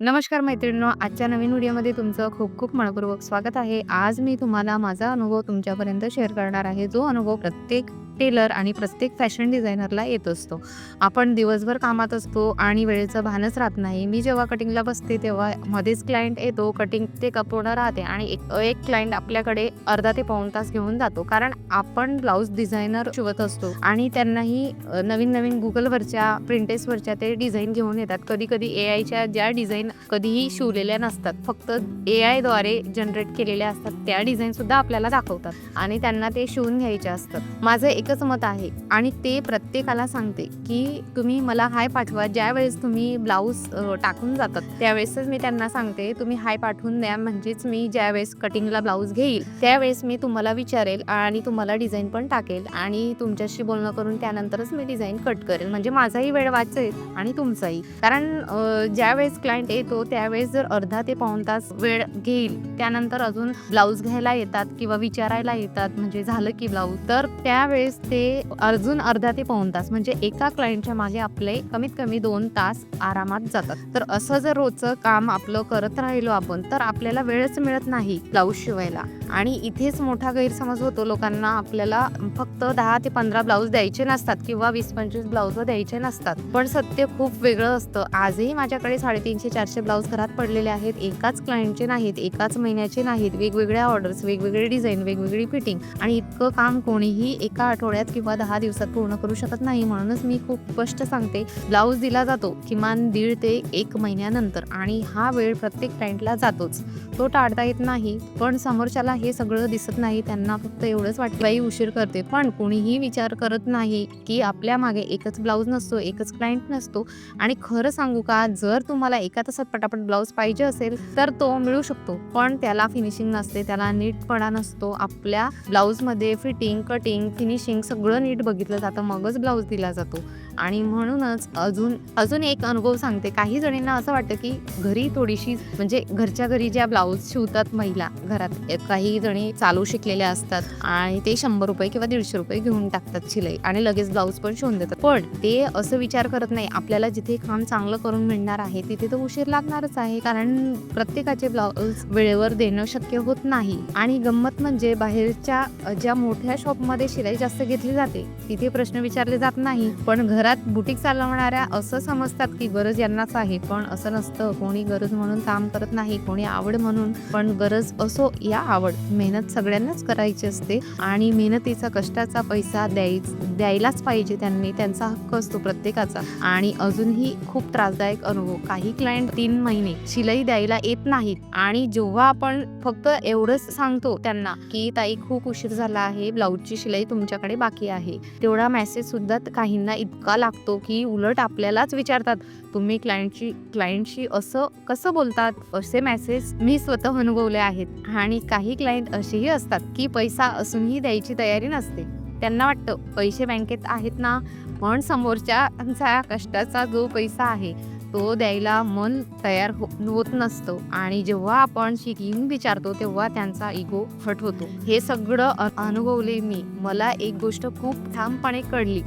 नमस्कार मैत्रिणींनो आजच्या नवीन व्हिडिओमध्ये तुमचं खूप खूप मनपूर्वक स्वागत आहे. आज मी तुम्हाला माझा अनुभव तुमच्यापर्यंत शेअर करणार आहे. जो अनुभव प्रत्येक टेलर आणि प्रत्येक फॅशन डिझायनरला येत असतो. आपण दिवसभर कामात असतो आणि वेळेचं भानच राहत नाही. मी जेव्हा कटिंगला बसते तेव्हा मध्येच क्लायंट येतो कटिंग ते कपूर्ण राहते आणि एक एक क्लायंट आपल्याकडे अर्धा ते पाऊण तास घेऊन जातो. कारण आपण ब्लाऊज डिझायनर शिवत असतो आणि त्यांनाही नवीन नवीन गुगलवरच्या प्रिंटेसवरच्या ते डिझाईन घेऊन येतात. कधी कधी ए आयच्या ज्या डिझाईन कधीही शिवलेल्या नसतात. फक्त ए आयद्वारे जनरेट केलेल्या असतात. त्या डिझाईन सुद्धा आपल्याला दाखवतात आणि त्यांना ते शिवून घ्यायचे असतात. माझं एक एकच मत आहे. आणि ते प्रत्येकाला सांगते की तुम्ही मला हाय पाठवा. ज्या वेळेस तुम्ही ब्लाऊज टाकून जातात त्यावेळेसच मी त्यांना सांगते तुम्ही हाय पाठवून द्या. म्हणजेच मी ज्यावेळेस कटिंगला ब्लाऊज घेईल त्यावेळेस मी तुम्हाला विचारेल आणि तुम्हाला डिझाईन पण टाकेल. आणि तुमच्याशी बोलणं करून त्यानंतरच मी डिझाईन कट करेल. म्हणजे माझाही वेळ वाचेल आणि तुमचाही. कारण ज्यावेळेस क्लायंट येतो त्यावेळेस जर अर्धा ते पाऊण तास वेळ घेईल त्यानंतर अजून ब्लाऊज घ्यायला येतात किंवा विचारायला येतात म्हणजे झालं की ब्लाऊज तर त्यावेळेस ते अजून अर्धा ते पाऊण तास म्हणजे एका क्लायंटच्या मागे आपले कमीत कमी दोन तास आरामात जातात. तर असं जर रोजचं काम आपलं करत राहिलो आपण तर आपल्याला वेळच मिळत नाही ब्लाऊज शिवायला. आणि इथेच मोठा गैरसमज होतो लोकांना आपल्याला फक्त दहा ते पंधरा ब्लाऊज द्यायचे नसतात किंवा वीस पंचवीस ब्लाऊज द्यायचे नसतात. पण सत्य खूप वेगळं असतं. आजही माझ्याकडे साडेतीनशे चारशे ब्लाऊज घरात पडलेले आहेत. एकाच क्लायंटचे नाहीत एकाच महिन्याचे नाहीत. वेगवेगळ्या ऑर्डर्स वेगवेगळे डिझाईन वेगवेगळी फिटिंग आणि इतकं काम कोणीही एका आठवड्यात किंवा दहा दिवसात पूर्ण करू शकत नाही म्हणूनच मी खूप स्पष्ट सांगते. ब्लाऊज दिला जातो किमान दीड ते एक महिन्यानंतर आणि हा वेळ प्रत्येक क्लायंटला जातोच. तो टाळता येत नाही पण समोरच्याला हे सगळं दिसत नाही त्यांना फक्त एवढंच वाटतं बाई उशीर करते. पण कोणीही विचार करत नाही की आपल्या मागे एकच ब्लाऊज नसतो एकच क्लायंट नसतो. आणि खरं सांगू का जर तुम्हाला एका तासात पटापट ब्लाऊज पाहिजे असेल तर तो मिळू शकतो. पण त्याला फिनिशिंग नसते त्याला नीटपणा नसतो. आपल्या ब्लाऊजमध्ये फिटिंग कटिंग फिनिशिंग सगळं नीट बघितलं जातं मगच ब्लाऊज दिला जातो. आणि म्हणूनच अजून अजून एक अनुभव सांगते. काही जणींना असं वाटतं की घरी थोडीशी म्हणजे घरच्या घरी ज्या ब्लाऊज शिवतात महिला घरात काही जणी चालू शिकलेल्या असतात आणि ते शंभर रुपये किंवा दीडशे रुपये घेऊन टाकतात शिलाई आणि लगेच ब्लाऊज पण शिवून देतात. पण ते असं विचार करत नाही. आपल्याला जिथे काम चांगलं करून मिळणार आहे तिथे तर उशीर लागणारच आहे. कारण प्रत्येकाचे ब्लाऊज वेळेवर देणं शक्य होत नाही. आणि गंमत म्हणजे बाहेरच्या ज्या मोठ्या शॉपमध्ये शिलाई जास्त घेतली जाते. तिथे प्रश्न विचारले जात नाही. पण घरात बुटीक चालवणाऱ्या असं समजतात की गरज यांनाच आहे. पण असं नसतं. कोणी गरज म्हणून काम करत नाही. कोणी आवड म्हणून. पण गरज असो या आवड मेहनत सगळ्यांनाच करायची असते. आणि मेहनतीचा कष्टाचा पैसा द्यायच द्यायलाच पाहिजे त्यांनी. त्यांचा हक्क असतो प्रत्येकाचा. आणि अजूनही खूप त्रासदायक अनुभव. काही क्लायंट तीन महिने शिलाई द्यायला येत नाहीत. आणि जेव्हा आपण फक्त एवढंच सांगतो त्यांना की ताई खूप उशीर झाला आहे. ब्लाऊजची शिलाई तुमच्याकडे बाकी आहे. तेवढा मेसेजसुद्धा काहींना इतका लागतो की उलट आपल्यालाच विचारतात. तुम्ही क्लायंटची क्लायंटशी असं कसं बोलतात? असे मेसेज मी स्वतः अनुभवले आहेत. आणि काही क्लायंट असेही असतात की पैसा असूनही द्यायची तयारी नसते. त्यांना वाटतं पैसे बँकेत आहेत ना? पण समोरच्या कष्टाचा जो पैसा आहे तो द्यायला मन तयार हो होत नसतं. आणि जेव्हा आपण शिकीन विचारतो तेव्हा त्यांचा इगो हट होतो. हे सगळं अनुभवले मी. मला एक गोष्ट खूप ठामपणे कळली.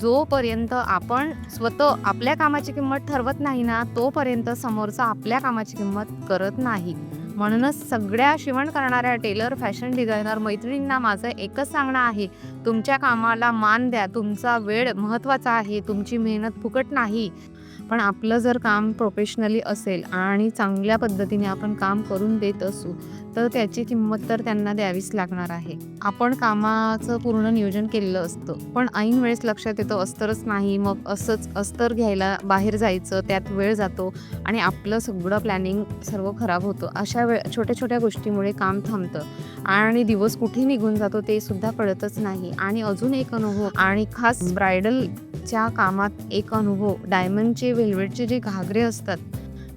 जोपर्यंत आपण स्वतः आपल्या कामाची किंमत ठरवत नाही ना तोपर्यंत समोरचा आपल्या कामाची किंमत करत नाही. म्हणूनच सगळ्या शिवण करणाऱ्या टेलर फॅशन डिझायनर मैत्रिणींना माझं एकच सांगणं आहे. तुमच्या कामाला मान द्या. तुमचा वेळ महत्त्वाचा आहे. तुमची मेहनत फुकट नाही. पण आपलं जर काम प्रोफेशनली असेल आणि चांगल्या पद्धतीने आपण काम करून देत असू तर त्याची किंमत तर त्यांना द्यावीच लागणार आहे. आपण कामाचं पूर्ण नियोजन केलेलं असतं पण ऐन वेळेस लक्षात येतं अस्तरच नाही मग असंच अस्तर घ्यायला बाहेर जायचं त्यात वेळ जातो आणि आपलं सगळं प्लॅनिंग सर्व खराब होतं. अशा वेळ छोट्या छोट्या गोष्टीमुळे काम थांबतं आणि दिवस कुठे निघून जातो ते सुद्धा कळतच नाही. आणि अजून एक अनुभव आणि खास ब्रायडलच्या कामात एक अनुभव डायमंडचे वेल्वेटचे जे घागरे असतात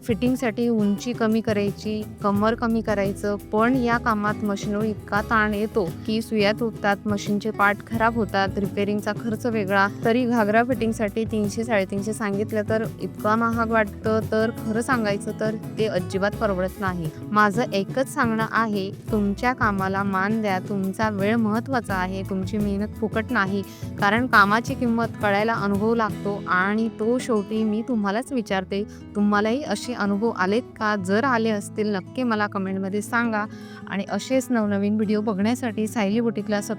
फिटिंगसाठी उंची कमी करायची कमर कमी करायचं पण या कामात मशीनवर इतका ताण येतो की सुया तुटतात मशीनचे पार्ट खराब होतात रिपेरिंगचा खर्च वेगळा. तरी घागरा फिटिंगसाठी तीनशे साडेतीनशे सांगितलं तर इतका महाग वाटतं तर खरं सांगायचं तर ते अजिबात परवडत नाही. माझं एकच सांगणं आहे तुमच्या कामाला मान द्या तुमचा वेळ महत्त्वाचा आहे तुमची मेहनत फुकट नाही कारण कामाची किंमत कळायला अनुभव लागतो आणि तो शेवटी मी तुम्हालाच विचारते तुम्हालाही अशी असे अनुभव आलेत का? जर आले असतील नक्की मला कमेंटमध्ये सांगा. आणि असेच नवनवीन व्हिडिओ बघण्यासाठी सायली बुटीकला सबस्क्राईब